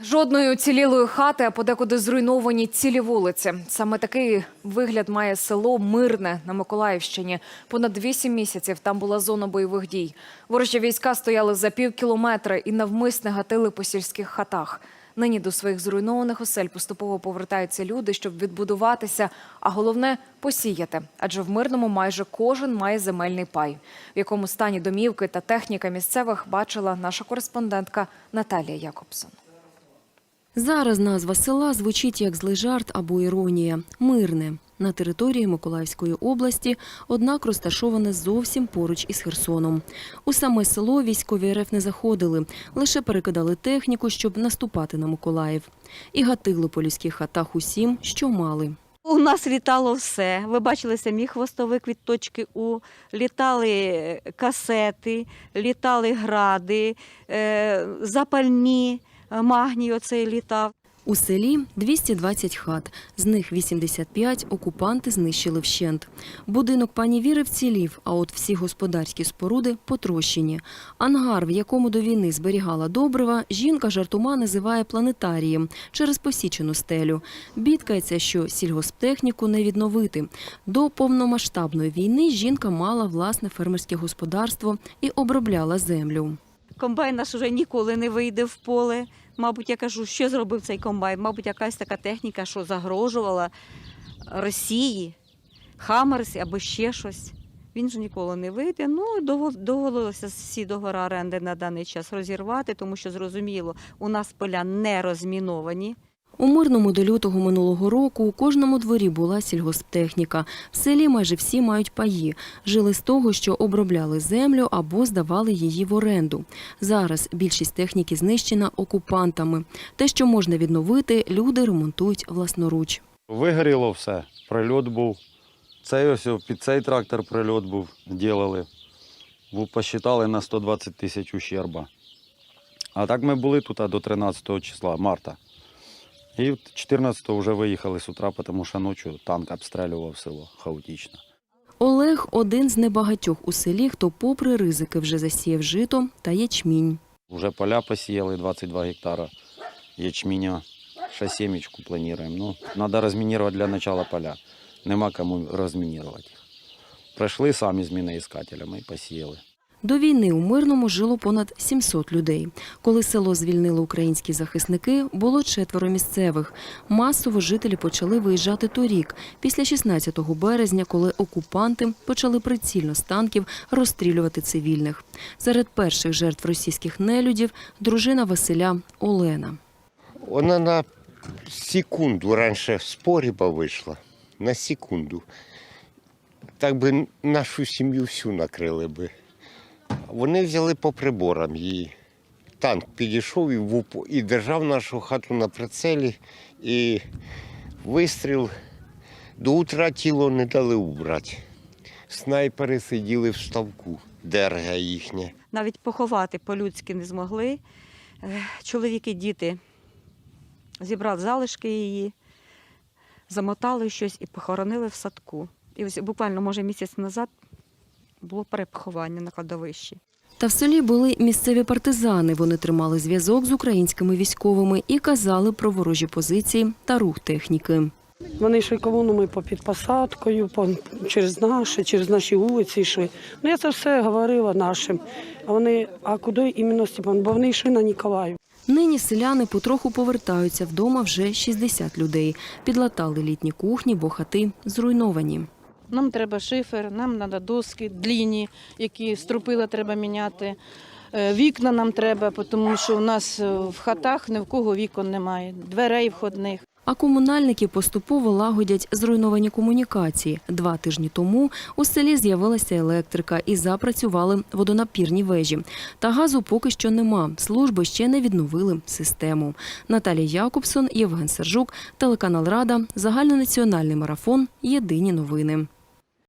Жодної уцілілої хати, а подекуди зруйновані цілі вулиці. Саме такий вигляд має село Мирне на Миколаївщині. Понад вісім місяців там була зона бойових дій. Ворожі війська стояли за пів кілометра і навмисне гатили по сільських хатах. Нині до своїх зруйнованих осель поступово повертаються люди, щоб відбудуватися, а головне посіяти. Адже в мирному майже кожен має земельний пай. В якому стані домівки та техніка місцевих бачила наша кореспондентка Наталія Якобсон. Зараз назва села звучить як злий жарт або іронія мирне на території Миколаївської області, однак розташоване зовсім поруч із Херсоном. У саме село військові РФ не заходили, лише перекидали техніку, щоб наступати на Миколаїв. І гатили по людських хатах усім, що мали. У нас літало все. Ви бачили самі хвостовик від точки У, літали касети, літали гради, е, запальні, магній оцей літав. У селі 220 хат, з них 85 окупанти знищили вщент. Будинок пані Віри вцілів, а от всі господарські споруди потрощені. Ангар, в якому до війни зберігала добрива, жінка жартома називає планетарієм через посічену стелю. Бідкається, що сільгосптехніку не відновити. До повномасштабної війни жінка мала власне фермерське господарство і обробляла землю. Комбайн наш вже ніколи не вийде в поле. Мабуть, я кажу, що зробив цей комбайн? Мабуть, якась така техніка, що загрожувала Росії, Хамерс або ще щось. Він ж ніколи не вийде. Ну, довелося всі договори оренди на даний час розірвати, тому що зрозуміло, у нас поля не розміновані. У мирному до лютого минулого року у кожному дворі була сільгосптехніка. В селі майже всі мають паї. Жили з того, що обробляли землю або здавали її в оренду. Зараз більшість техніки знищена окупантами. Те, що можна відновити, люди ремонтують власноруч. Вигоріло все. Прильот був. Цей ось під цей трактор прильот був, ділили. Посчитали на 120 тисяч ущерба. А так ми були тут до 13 числа, марта. І 14-го вже виїхали з утра, тому що ночі танк обстрілював село хаотично. Олег один з небагатьох у селі, хто, попри ризики, вже засіяв жито та ячмінь. Вже поля посіяли 22 гектара ячменя. Ще сімечку плануємо. Ну, треба розмінувати для початку поля. Нема кому розмінувати їх. Прийшли самі з міноіскателями і посіяли. До війни у Мирному жило понад 700 людей. Коли село звільнили українські захисники, було четверо місцевих. Масово жителі почали виїжджати торік, після 16 березня, коли окупанти почали прицільно з танків розстрілювати цивільних. Серед перших жертв російських нелюдів дружина Василя Олена. Вона на секунду раніше з погреба вийшла. На секунду. Так би нашу сім'ю всю накрили би. Вони взяли по приборам її. Танк підійшов і, в і держав нашу хату на прицелі, і вистріл. До утра тіло не дали убрати. Снайпери сиділи в ставку, ДРГ їхнє. Навіть поховати по-людськи не змогли. Е, Чоловіки, діти зібрали залишки її, замотали щось і похоронили в садку. І ось буквально, може, місяць назад було перепоховання на кладовищі. Та в селі були місцеві партизани. Вони тримали зв'язок з українськими військовими і казали про ворожі позиції та рух техніки. Вони йшли колонами по під посадкою, по, через наші, через наші вулиці йшли. Ну я це все говорила нашим. А вони, а куди іменно Степан? Бо вони йшли на Ніколаїв. Нині селяни потроху повертаються вдома вже 60 людей. Підлатали літні кухні, бо хати зруйновані. Нам треба шифер, нам треба доски длінні, які стропила треба міняти. Е, Вікна нам треба, тому що у нас е, в хатах ні в кого вікон немає, дверей входних. А комунальники поступово лагодять зруйновані комунікації. Два тижні тому у селі з'явилася електрика і запрацювали водонапірні вежі. Та газу поки що нема. Служби ще не відновили систему. Наталія Якобсон, Євген Сержук, телеканал Рада, загальнонаціональний марафон. Єдині новини.